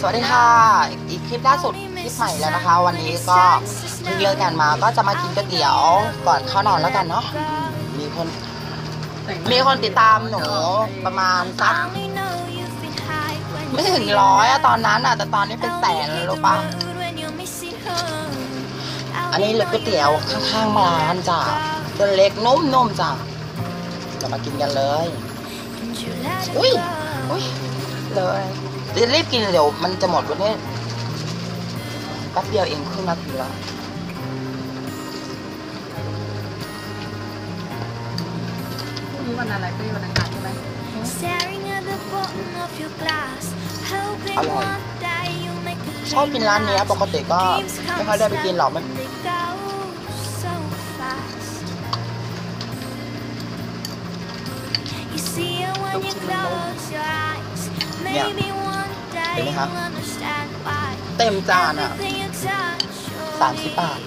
สวัสดีค่ะ อีกคลิปล่าสุดคลิปใหม่แล้วนะคะ วันนี้ก็เพิ่งเลิกกันมาก็จะมากินก๋วยเตี๋ยวก่อนเข้านอนแล้วกันเนาะมีคน มีคนติดตามหนูประมาณสักไม่ถึงร้อยอะตอนนั้นอะแต่ตอนนี้เป็นแสนแล้วรู้ปะอันนี้เหลือก๋วยเตี๋ยวข้างๆร้านจ้ะตัวเล็กนุ่มๆจ้ะเรามากินกันเลยอุ้ย อุ้ยเลยจะรีบกินเดี๋ยวมันจะหมดวันนี้แป๊บเดียวเองครึ่งนาทีแล้วพรุ่งนี้วันอะไรก็วันอังคารใช่ไหมอร่อยชอบกินร้านเนี้ยปกติก็ไม่ค่อยได้ไปกินหรอกมัน เนี่ยเห็นไหมคะเต็เต็มมจาจานนอะอะสามสิบบาท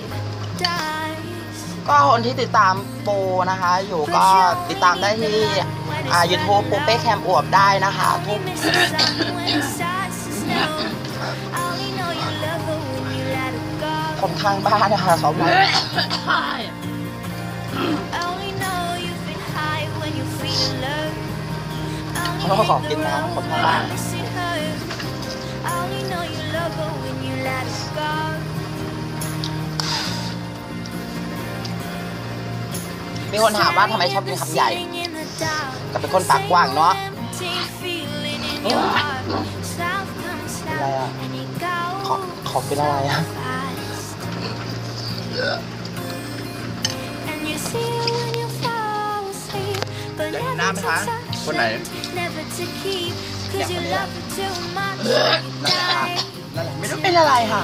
ก็คนที่ติดตามโปนะคะ อยู่ก็ติดตามได้ที่อ่า YouTube ปูเป้แคมอวบได้นะคะทุกคนข้างบ้านนะคะเขามา เขาก็ขอกินน้ำคนข้างบ้านมีคนถามว่าทำไมชอบกินคำใหญ่ก็เป็นคนปากกว้างเนาะอะไรอะขอขอเป็นอะไรอะอยากเห็นหน้าไหมคะคนไหน ไม่รู้เป็นอะไรค่ะ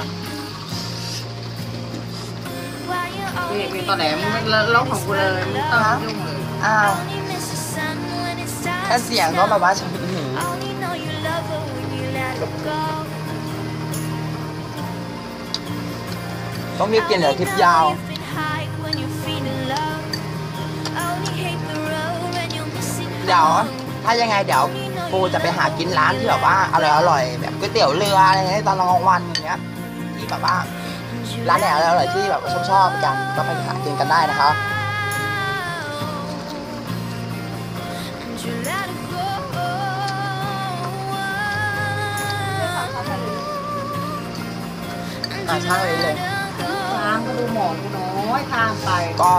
มีมีตอนไหนมึงไม่เล่าของกูเลยมึงต้องยุ่งเลยอ้าวแค่เสียงก็แบบว่าฉันเป็นหือต้องรีบกินเดี๋ยวคลิปยาวเดี๋ยวถ้ายังไงเดี๋ยว ปูจะไปหากินร้านที่แบบว่าอร่อยอร่อยๆแบบก๋วยเตี๋ยวเรืออะไรเงี้ยตอนกลางวันอย่างเงี้ยที่แบบว่าร้านไหนอร่อยๆที่แบบชอบชอบๆกันก็ไปหากินกันได้นะคะอ่าใช่เลยทางก็ดูหมอนกูน้อยทางไปก็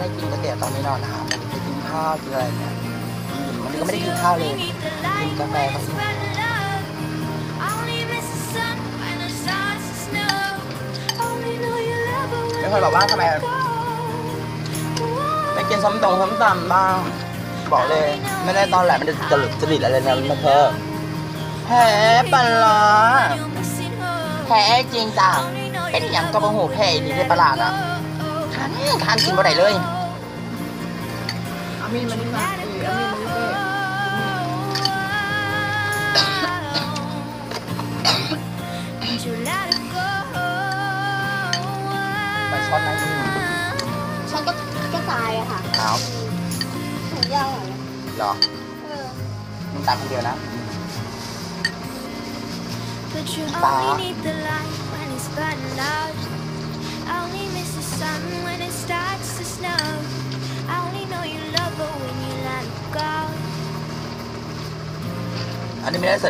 ไม่ได้กินก๋วยเตี๋ยวตอนนี้นอนนะคะมันจะกินข้าวกินอะไรเนี่ยอืมวันนี้ก็ไม่ได้กินข้าวเลยกินกาแฟก็กิไม่เคยบอกว่าทำไมไม่กินส้มตรงส้มต่ำบ้างบอกเลย ไม่ได้ตอนแหลมันจะจริตจริตอะไรเนี่ยมันเธอแพ้ปลาร้าแพ้จริงจ้ะเป็นอย่างกระบอกหูแพ้ดีในตลาดอะ ทานทานกินบ่ได้เลยเอามีดมานี่มาเออเอามีดมานี่เอไปช้อนไหนนี่ฉันก็ก็ตายอะค่ะเอาถุงยาวเหรอเหรอเออมึงตามคนเดียวนะป้า อันนี้ไม่ได้ใส่